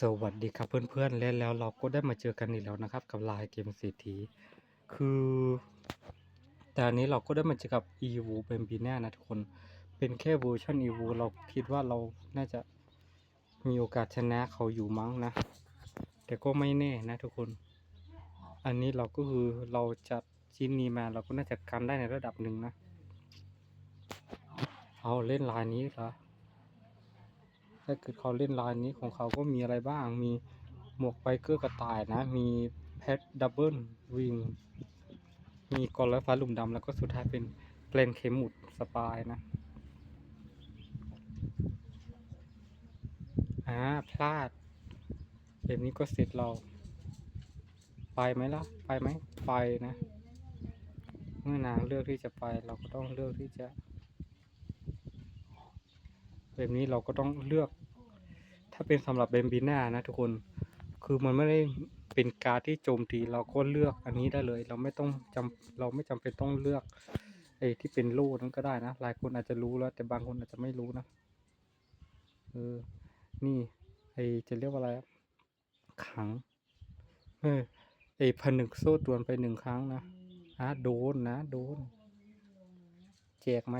สวัสดีครับเพื่อนๆและแล้วเราก็ได้มาเจอกันอีกแล้วนะครับ กับลน์เกมเศรษฐีคือแต่อันนี้เราก็ได้มาเจอกับ e v o เป็นบีแน่นะทุกคนเป็นแค่เวอร์ชัน e v o เราคิดว่าเราน่าจะมีโอกาสชนะเขาอยู่มั้งนะ แต่ก็ไม่แน่นะทุกคน อันนี้เราก็คือเราจัดชิ้นนี้มาเราก็น่าจะกันได้ในระดับหนึ่งนะ เอาเล่นลายนี้เหรอ ถ้าเกิดเขาเล่นลายนี้ของเขาก็มีอะไรบ้าง มีหมวกไบเกอร์กระต่ายนะ มีแพทดับเบิลวิง มีกอลไฟฟ้าหลุมดำแล้วก็สุดท้ายเป็นเกลนเข็มหมุดสปายนะ อ่า พลาดแบบนี้ก็เสร็จเรา ไปไหมล่ะ ไปไหม ไปนะ เมื่อนางเลือกที่จะไปเราก็ต้องเลือกที่จะ แบบนี้เราก็ต้องเลือก ถ้าเป็นสำหรับเบมบีน่านะทุกคนคือมันไม่ได้เป็นการที่โจมตีเราก็เลือกอันนี้ได้เลย เราไม่ต้องจำเราไม่จำเป็นต้องเลือกไอ้ที่เป็นโล่นั้นก็ได้นะหลายคนอาจจะรู้แล้ว แต่บางคนอาจจะไม่รู้นะเออนี่ไอ้จะเรียกว่าอะไรขังเออไอ้ผนึกโซ่ตรวนไปหนึ่งครั้งนะอะโดนนะ โดน แจกไหม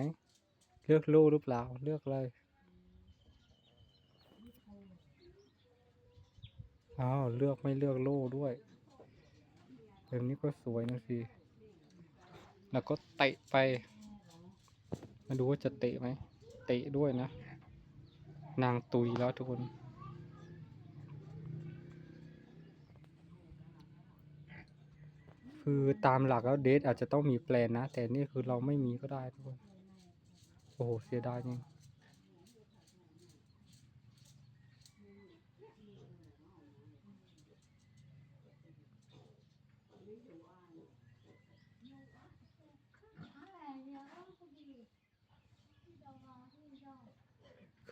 เลือกโล่หรือเปล่า เลือกเลย อ้าวเลือกไม่เลือกโล่ด้วยแบบนี้ก็สวยนะสิ แล้วก็เตะไป มาดูว่าจะเตะไหม เตะด้วยนะ นางตุยแล้วทุกคน คือตามหลักแล้วเดทอาจจะต้องมีแปลนนะ แต่นี่คือเราไม่มีก็ได้ทุกคน โอ้โห เสียดายจริง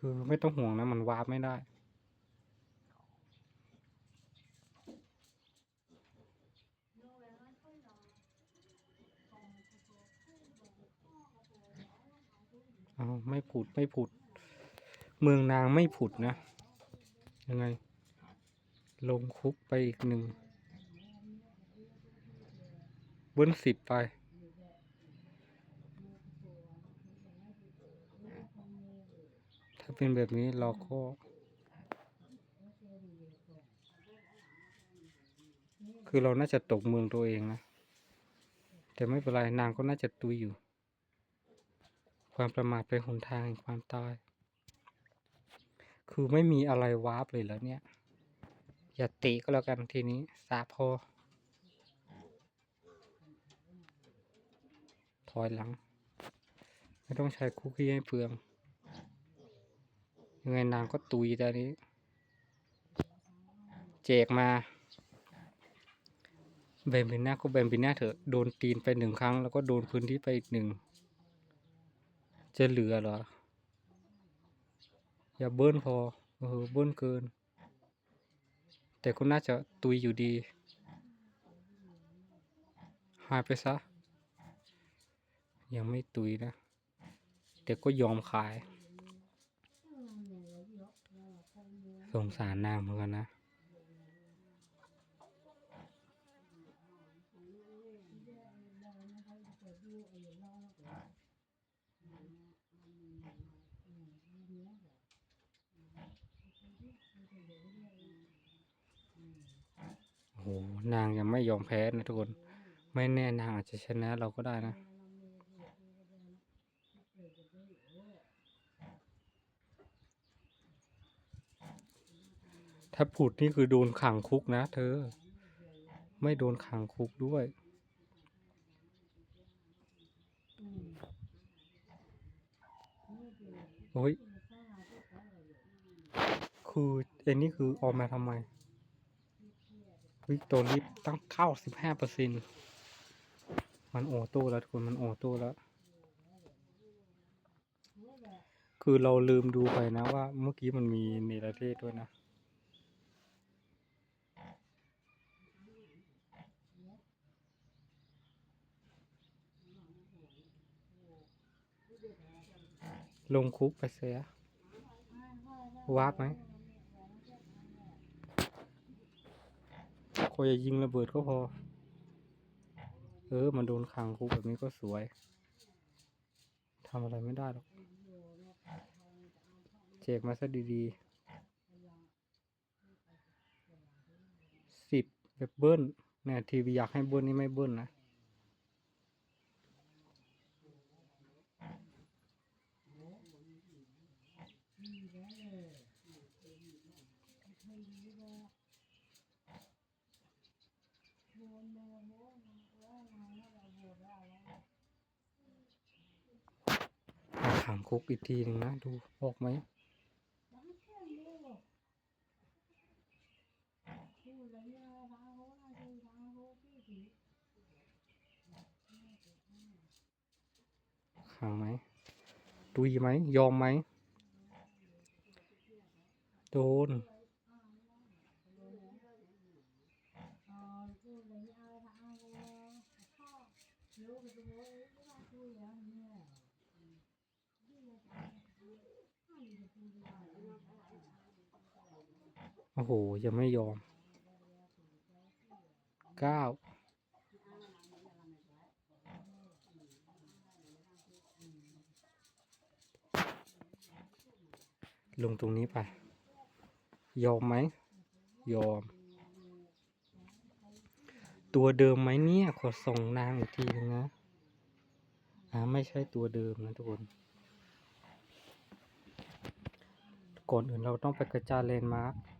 คือไม่ต้องห่วงนะมันวาร์ปไม่ได้ เอาไม่ผุดไม่ผุด เมืองนางไม่ผุดนะ ยังไง ลงคุกไปอีกหนึ่งเบิ้ลสิบไป ถ้า เป็นแบบนี้เราก็คือเราน่าจะตกเมืองตัวเองนะ แต่ไม่เป็นไรนางก็น่าจะตุยอยู่ ความประมาทเป็นหนทางแห่งความตาย คือไม่มีอะไรวาร์ปเลยแล้วเนี่ย อย่าตะก็แล้วกันทีนี้สาพอ ถอยหลัง ไม่ต้องใช้คุกกี้ให้เปลือง ยังไงนางก็ตุยตอนนี้เจกมาแบมบิน่าก็แบมบิน่าเถอะโดนตีนไปหนึ่งครั้ง แล้วก็โดนพื้นที่ไปอีกหนึ่ง จะเหลือเหรอ อย่าเบิ้ลพอเออเบิ้ลเกิน แต่ก็น่าจะตุยอยู่ดี หายไปซะ ยังไม่ตุยนะ แต่ก็ยอมขาย สงสารนางเหมือนกันนะโอ้โหนางยังไม่ยอมแพ้นะทุกคน ไม่แน่นางอาจจะชนะเราก็ได้นะ ถ้าผุดนี่คือโดนขังคุกนะเธอ ไม่โดนขังคุกด้วย โอ้ย คือไอ้นี่คือออกมาทำไม วิกตอรี่ตั้งเก้าสิบห้าเปอร์เซ็นมันโอโต้แล้วทุกคน มันโอโต้แล้ว คือเราลืมดูไปนะว่าเมื่อกี้มันมีเนรเทศด้วยนะ ลงคุกไปเสียวาร์ปไหมขอยายิงระเบิดก็พอ เออ มันโดนขังคุกแบบนี้ก็สวยทำอะไรไม่ได้หรอกเจกมาซะดีๆสิบแบบเบิ้ลเนี่ยทีวีอยากให้เบิ้ลนี่ไม่เบิ้ลนะ ถามคุกอีกทีหนึ่งนะ ดูออกไหมขังไหมดุยไหม ยอมไหม โดน โอ้โห ยังไม่ยอมเก้าลงตรงนี้ไป ยอมไหม ยอม ตัวเดิมไหมเนี่ย ขอส่งนางอีกทีนึงนะ อ่า ไม่ใช่ตัวเดิมนะทุกคนก่อนอื่นเราต้องไปกระจายเลนมาร์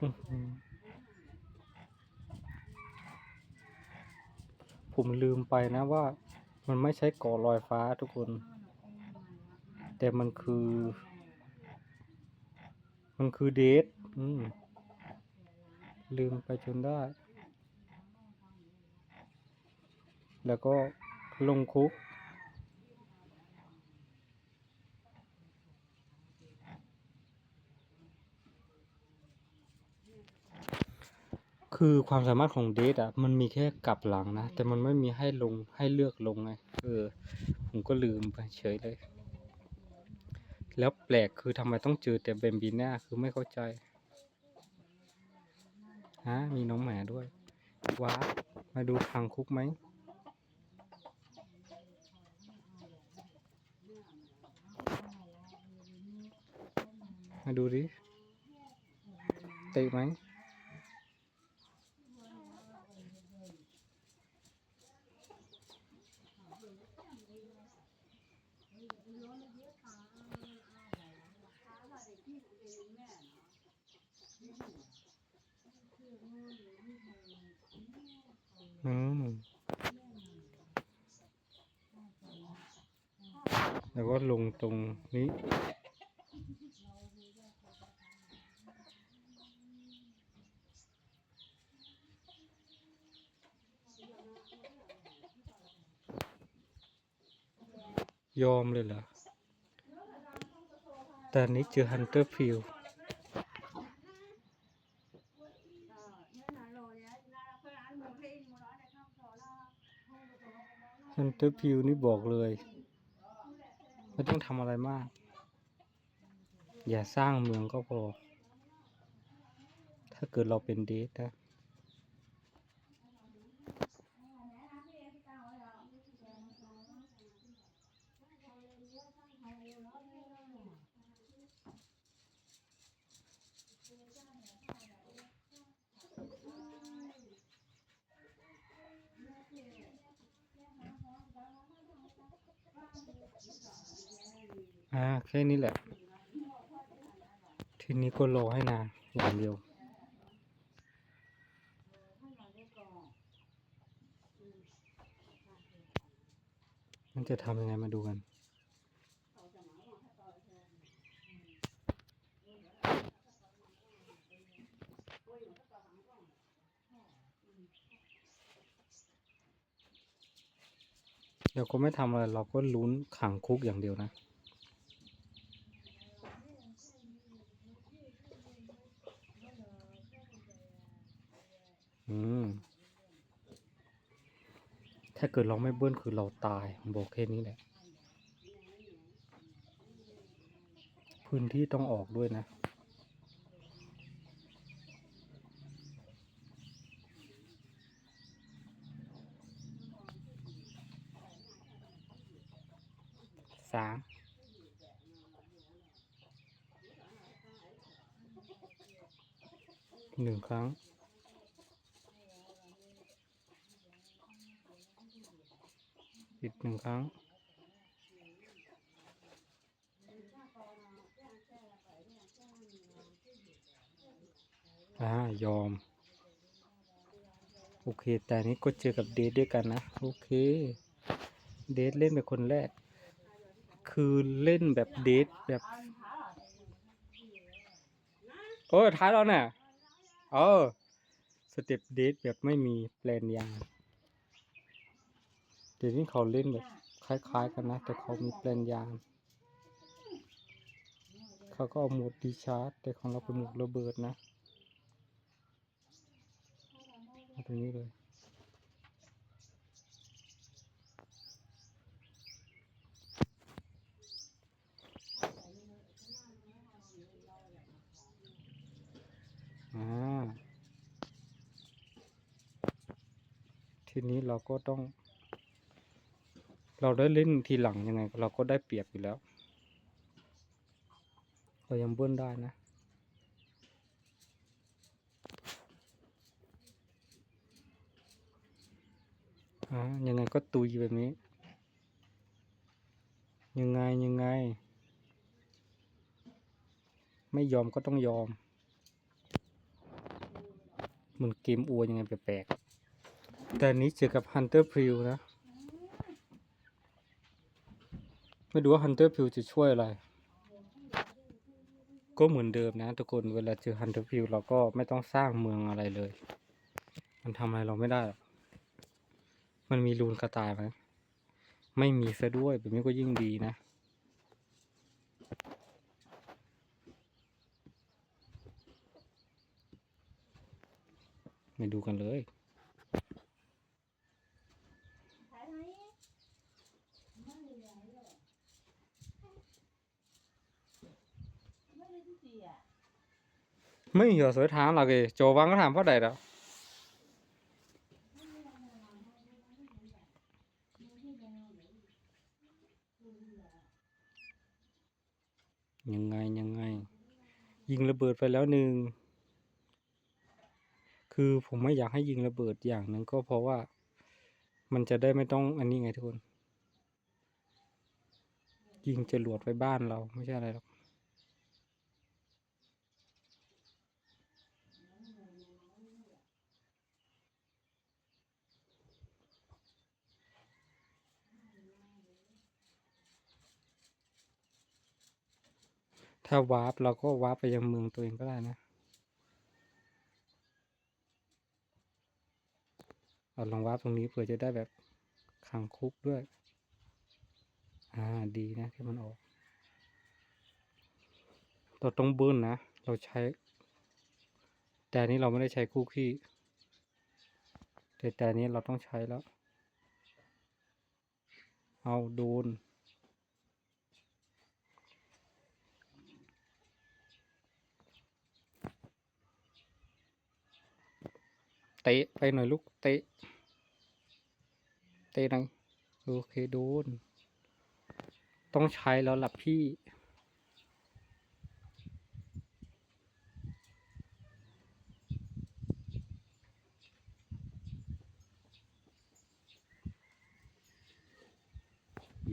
ผมลืมไปนะว่า มันไม่ใช่กาะลอยฟ้าทุกคน แต่มันคือ มันคือเดทลืมไปจนได้ แล้วก็ลงคุก คือความสามารถของเดทอะมันมีแค่กลับหลังนะ แต่มันไม่มีให้ลงให้เลือกลงไงเออผมก็ลืมไปเฉยเลย แล้วแปลกคือทำไมต้องเจอแต่เบมบีน่าคือไม่เข้าใจฮะมีน้องหมาด้วยว้ามาดูทางคุกไหมมาดูดิเตะไหม อืมแล้วก็ลงตรงนี้ ยอมเลยเหรอแต่อันนี้เจอฮันเตอร์ฟิล เตอร์ฟิวนี่บอกเลย ไม่ต้องทำอะไรมาก อย่าสร้างเมืองก็พอ ถ้าเกิดเราเป็นเดทนะ อ่าแค่นี้แหละ ทีนี้ก็รอให้นานอย่างเดียวมันจะทำยังไงมาดูกันเดี๋ยวก็ไม่ทำอะไรเราก็ลุ้นขังคุกอย่างเดียวนะ อืม ถ้าเกิดเราไม่เบิ้ลคือเราตายบอกแค่นี้แหละ พื้นที่ต้องออกด้วยนะ สามหนึ่งครั้ง ปิดหนึ่งครั้ง อ่า ยอม โอเค แต่นี้ก็เจอกับเดทด้วยกันนะ โอเค เดทเล่นเป็นคนแรก คือเล่นแบบเดทแบบ โอ้ท้ายแล้วเนี่ยเออ สเต็ปเดทแบบไม่มีแปลนยาง เดี๋ยวนี้เขาเล่นแบบคล้าย ๆ กันนะ แต่เขามีแปลนยางเขาก็เอาหมดดีชาร์จ แต่ของเราเป็นหมดระเบิดนะตรงนี้เลยอ่าทีนี้เราก็ต้อง เราได้เล่นทีหลังยังไง เราก็ได้เปรียบอยู่แล้ว เรายังเบิ้ลได้นะอ่ายังไงก็ตุยแบบนี้ ยังไงยังไง ไม่ยอมก็ต้องยอมเหมือนเกมอัวยังไงแปลกๆแต่นี้เจอกับ Hunter p r i l นะ ไม่รู้ว่า Hunter p r i l จะช่วยอะไร ก็เหมือนเดิมนะทุกคน เวลาเจอ Hunter p r i l เราก็ไม่ต้องสร้างเมืองอะไรเลย มันทำอะไรเราไม่ได้ มันมีรูนกระต่ายไหม ไม่มีซะด้วยแบบนี้ก็ยิ่งดีนะมาดูกันเลย ไม่ hiểu số tháng là gì chỗ vắng có thảm phát đầy đâu ยังไงยังไง ยิงระเบิดไปแล้วหนึ่งคือผมไม่อยากให้ยิงระเบิดอย่างหนึ่งก็เพราะว่ามันจะได้ไม่ต้องอันนี้ไงทุกคน ยิงจรวดไปบ้านเราไม่ใช่อะไรหรอก ถ้าวาร์ปเราก็วาร์ปไปยังเมืองตัวเองก็ได้นะเอาลองวาร์ปตรงนี้เผื่อจะได้แบบขังคุกด้วย อ่าดีนะที่มันออกเราต้องเบิ้ลนะ เราใช้ แต่นี้เราไม่ได้ใช้คู่ขี้แต่แต่นนี้เราต้องใช้แล้ว เอาโดน เตะไปหน่อยลูก เตะ เตะหน่อยโอเคโดน ต้องใช้แล้วล่ะพี่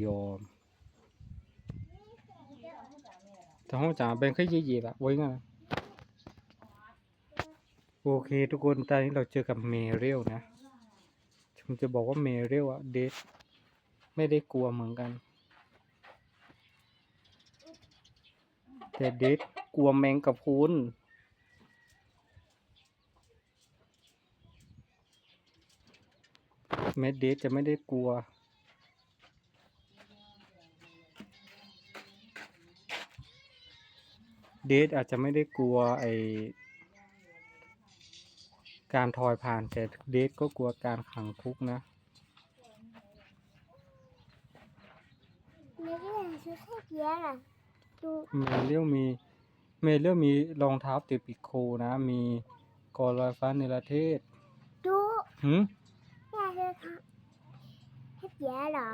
ยอมแต่ห้องจ่าเป็นแค่ยี่ยี่ละไว้งั้นนะ โอเคทุกคน ตอนนี้เราเจอกับเมเรียลนะผมจะบอกว่าเมเรียลอะเดทไม่ได้กลัวเหมือนกัน แต่เดทกลัวแมงกับพุนแม้เดทจะไม่ได้กลัวเดทอาจจะไม่ได้กลัวไอ การทอยผ่านแต่เดทก็กลัวการขังคุกนะไม่ได้ชุดแค่เพี้ยน่ะดูเมเรียลมีเมเรียลมีรองเท้าติดปิโคนะ มีกอลอยฟ้าในประเทศดูหืมแม่เธอทำแค่เพี้ยเหรอ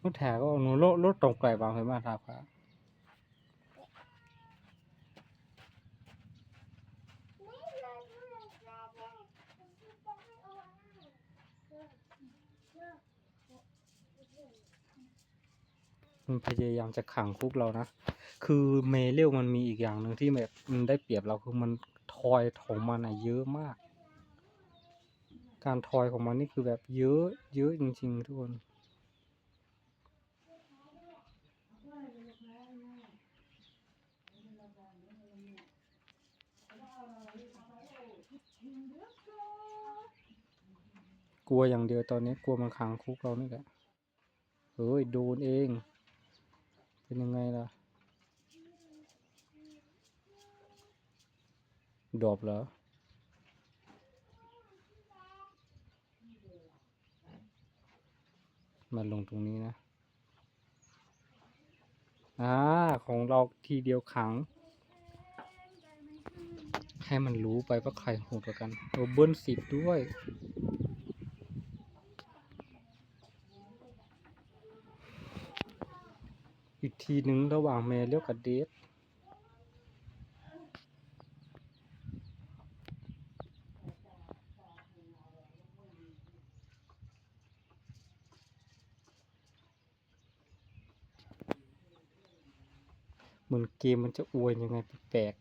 เอ nó thả có nó lốt lốt trồng quẩy vào phải mà thả cả มั นพยายามจะขังคุกเรานะ คือเมเรียลมันมีอีกอย่างหนึ่งที่แบบมันได้เปรียบเราคือมันทอยของมันอะเยอะมาก การทอยของมันนี่คือแบบเยอะ เยอะจริง ๆ ทุกคนกลัวอย่างเดียวตอนนี้กลัวมันขังคุกเรานี่แหละเฮ้ยโดนเอง เป็นยังไงล่ะ ดอปเหรอมาลงตรงนี้นะ อ่า ของเราทีเดียวขัง ให้มันรู้ไปว่าใครโหดกว่ากัน โอเบิ้ลสิบด้วย อีกทีหนึ่งระหว่างเมเลียวกับเดทเหมือนเกมมันจะอวยยังไงแปลก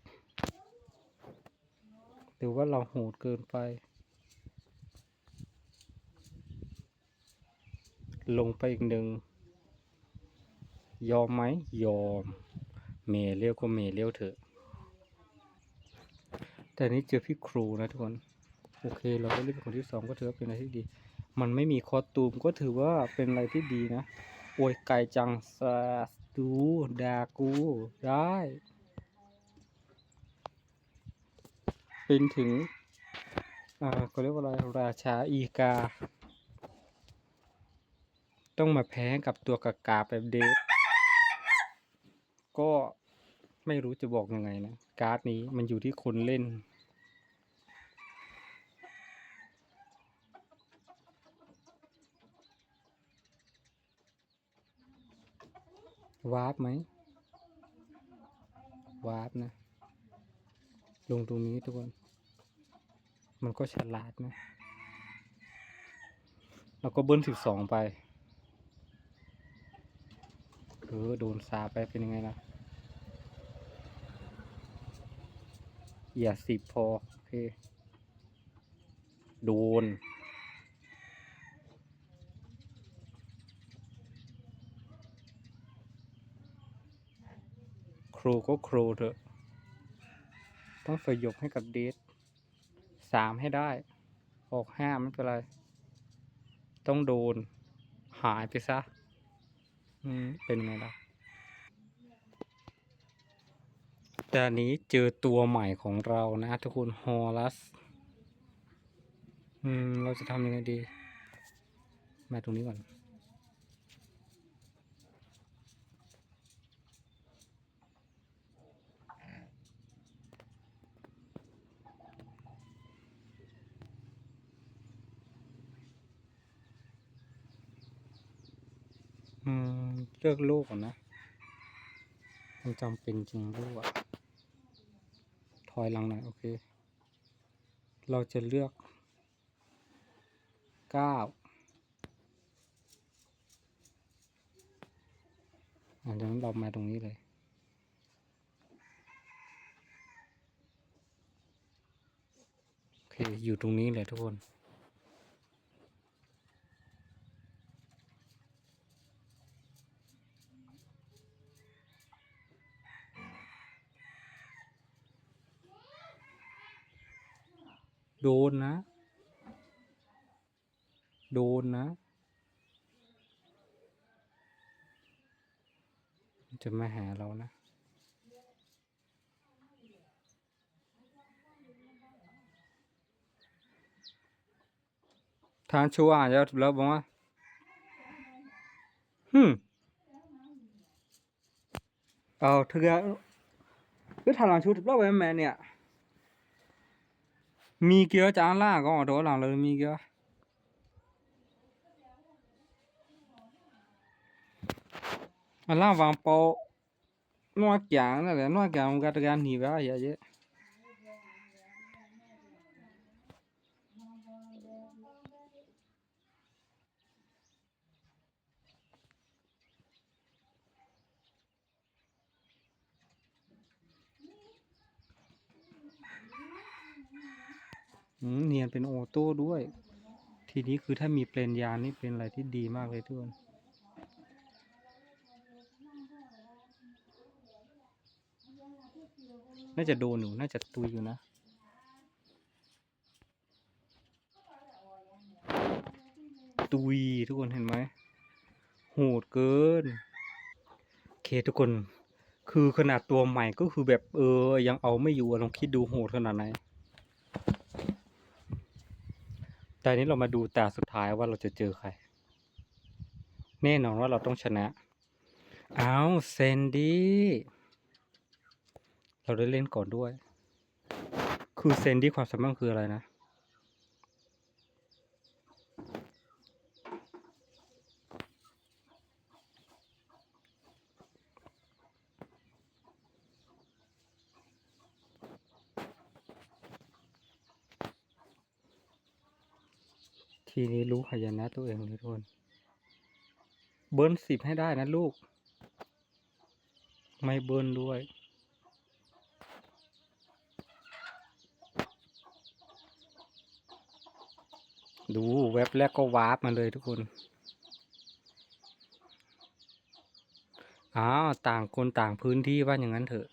หรือว่าเราโหดเกินไป ลงไปอีกหนึ่ง ยอมไหมยอม เมเรียวก็เมเรียวเถอะ แต่นี้เจอพี่ครูนะทุกคน โอเค เราได้เล่นเป็นคนที่สองก็ถือว่าเป็นอะไรที่ดี มันไม่มีคอตูมก็ถือว่าเป็นอะไรที่ดีนะโอ้ยไกลจังสาดูดากูได้ เป็นถึง อ่าเขาเรียกว่าอะไร ราชาอีกา ต้องมาแพ้กับตัวกากาแบบเดฟ ก็ไม่รู้จะบอกยังไงนะ การ์ดนี้มันอยู่ที่คนเล่น วาร์ปไหม วาร์ปนะ ลงตรงนี้ทุกคน มันก็ฉลาดนะ แล้วก็เบิ้ลสิบสองไป เออโดนซาไปเป็นยังไงล่ะอย่าสิบพอโอเค โดน ครูก็ครูเถอะ ต้องสยบให้กับเดทสามให้ได้ ออกห้าไม่เป็นไร ต้องโดน หายไปซะ เป็นไงล่ะแต่อันนี้เจอตัวใหม่ของเรานะทุกคนฮอลัสอืม เราจะทำยังไงดี มาตรงนี้ก่อน อืมเลือกลูกก่อนนะมันจำเป็นจริงลูกอะถอยหลังหน่อยโอเค เราจะเลือกเก้าอันนั้นเรามาตรงนี้เลย โอเค อยู่ตรงนี้เลยทุกคน โดนนะ โดนนะ จะมาหาเรานะ ทานชัวอะจะแล้วบอกว่าฮึมเอาเธอ cứ thằng làm chú thực lâu em mẹ nè mi kia chán la có đó là lời mi kia อันล่างวางโปะนวดยางนั่นแหละนวดยางมันก็การหนีไปอะเยอะเยอะอื เนียนเป็นออโต้ด้วย ทีนี้คือถ้ามีเปลนยางนี่เป็นอะไรที่ดีมากเลยทุกคนน่าจะโดนอยู่น่าจะตุยอยู่นะตุยทุกคนเห็นไหมโหดเกินโอเคทุกคน คือขนาดตัวใหม่ก็คือแบบเออ ยังเอาไม่อยู่ลองคิดดูโหดขนาดไหน ใจนี้เรามาดูตาสุดท้ายว่าเราจะเจอใคร แน่นอนว่าเราต้องชนะ เอาเซนดี้เราได้เล่นก่อนด้วย คือเซนดี้ความสามารถคืออะไรนะ ทีนี้รู้หายนะตัวเองเลยทุกคน เบิร์นสิบให้ได้นะลูก ไม่เบิร์นด้วย ดูเว็บแรกก็วาร์ปมาเลยทุกคนอ้าวต่างคนต่างพื้นที่ว่าอย่างนั้นเถอะ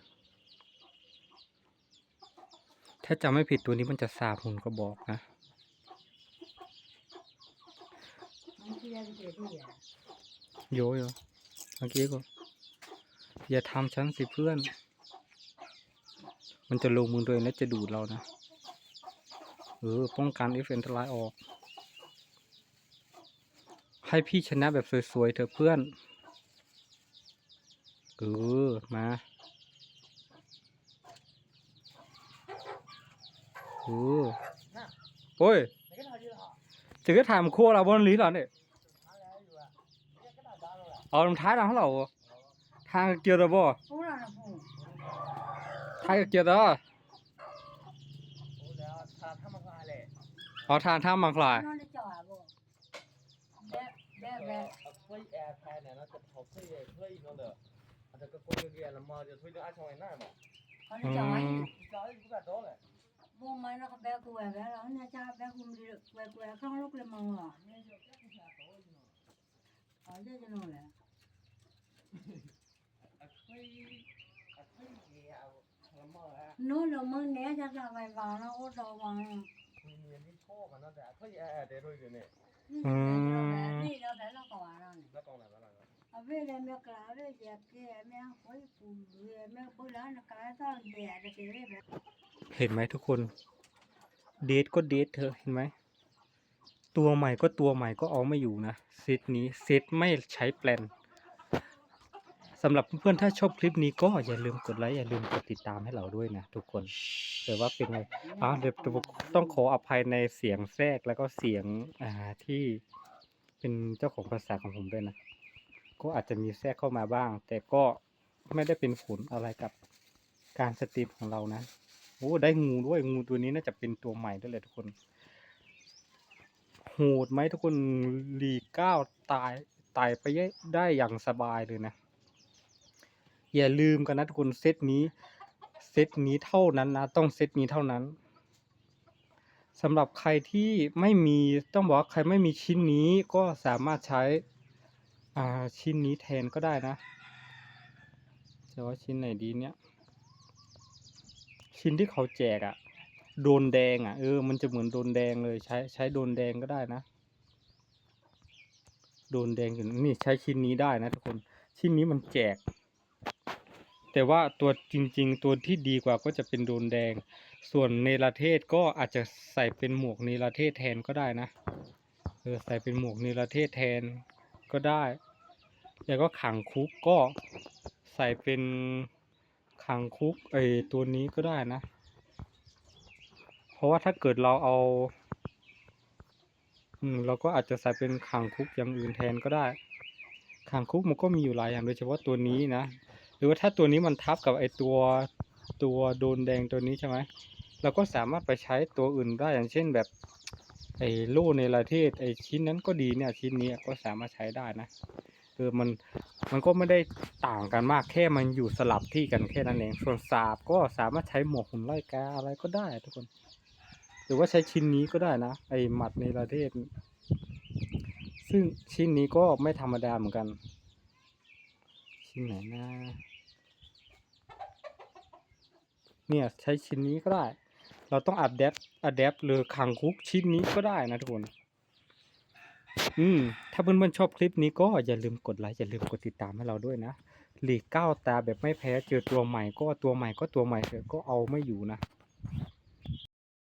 ถ้าจำไม่ผิดตัวนี้มันจะสาบหุ่นกระบอกนะ โยโย่เมื่อกี้ก็ อย่าทำฉันสิเพื่อน มันจะลงมือตัวเองและจะดูดเรานะ เออ ป้องกันเอฟเฟนทลายออก ให้พี่ชนะแบบสวยๆเถอะเพื่อน เออ มาเออโอ้ยจะก็ถามโคเราบน lý là này เอารองเท้า หลังเขาเหราทางเกียร์ตัว nó là mưa né ra là bài vào nó có đồ vào อืมนี่เราแต่เราก็ว่าเราเนี่ยเอาเวลาเมื่อกลาเราเจ็ว่แอยปูแม่คอยล้วางเนแบบเห็นไหมทุกคน เดทก็เดทเธอเห็นไหม ตัวใหม่ก็ตัวใหม่ก็เอาไม่อยู่นะเซตนี้เซตไม่ใช้แปลน สำหรับเพื่อนๆถ้าชอบคลิปนี้ก็อย่าลืมกดไลค์อย่าลืมกดติดตามให้เราด้วยนะทุกคนแต่ว่าเป็นไงอ่าเดี๋ยวต้องขออภัยในเสียงแทรกแล้วก็เสียงอ่าที่เป็นเจ้าของภาษาของผมด้วยนะ ก็อาจจะมีแทรกเข้ามาบ้าง แต่ก็ไม่ได้เป็นผลอะไรกับการสตรีมของเรานะโอ้ได้งูด้วยงูตัวนี้น่าจะเป็นตัวใหม่ด้วยเลยทุกคนโหดไหมทุกคนลีเก้าตายตายไปได้อย่างสบายเลยนะ อย่าลืมกันนะทุกคนเซตนี้ เซตนี้เท่านั้นนะ ต้องเซตนี้เท่านั้นสำหรับใครที่ไม่มีต้องบอกว่าใครไม่มีชิ้นนี้ก็สามารถใช้ชิ้นนี้แทนก็ได้นะจะว่าชิ้นไหนดีเนี่ย ชิ้นที่เขาแจกอะโดนแดงอะเออมันจะเหมือนโดนแดงเลยใช้ใช้โดนแดงก็ได้นะ โดนแดงอยู่นี่ใช้ชิ้นนี้ได้นะทุกคน ชิ้นนี้มันแจก แต่ว่าตัวจริง ๆ ตัวที่ดีกว่าก็จะเป็นโดนแดง ส่วนเนรเทศก็อาจจะใส่เป็นหมวกเนรเทศแทนก็ได้นะเออใส่เป็นหมวกเนรเทศแทนก็ได้ แล้วก็ขังคุกก็ใส่เป็นขังคุกไอตัวนี้ก็ได้นะ เพราะว่าถ้าเกิดเราเอา อืมเราก็อาจจะใส่เป็นขังคุกอย่างอื่นแทนก็ได้คางคุกมันก็มีอยู่หลายอย่างโดยเฉพาะตัวนี้นะ หรือว่าถ้าตัวนี้มันทับกับไอตัวตัวโดนแดงตัวนี้ใช่ไหมเราก็สามารถไปใช้ตัวอื่นได้อย่างเช่นแบบไอโล่ในประเทศไอชิ้นนั้นก็ดีเนี่ยชิ้นนี้ก็สามารถใช้ได้นะเออมันมันก็ไม่ได้ต่างกันมากแค่มันอยู่สลับที่กันแค่นั้นเองส่วนสาบก็สามารถใช้หมวกหุ่นไล่กาอะไรก็ได้ทุกคน หรือว่าใช้ชิ้นนี้ก็ได้นะ ไอหมัดในประเทศ ซึ่งชิ้นนี้ก็ไม่ธรรมดาเหมือนกัน ชิ้นไหนนะ เนี่ยใช้ชิ้นนี้ก็ได้ เราต้องอัดแดปอัดแดปหรือขังคุกชิ้นนี้ก็ได้นะทุกคน อืม ถ้าเพื่อนๆชอบคลิปนี้ก็อย่าลืมกดไลค์อย่าลืมกดติดตามให้เราด้วยนะหลีกก้าวตาแบบไม่แพ้เจอตัวใหม่ก็ตัวใหม่ก็ตัวใหม่เถอะก็เอาไม่อยู่นะ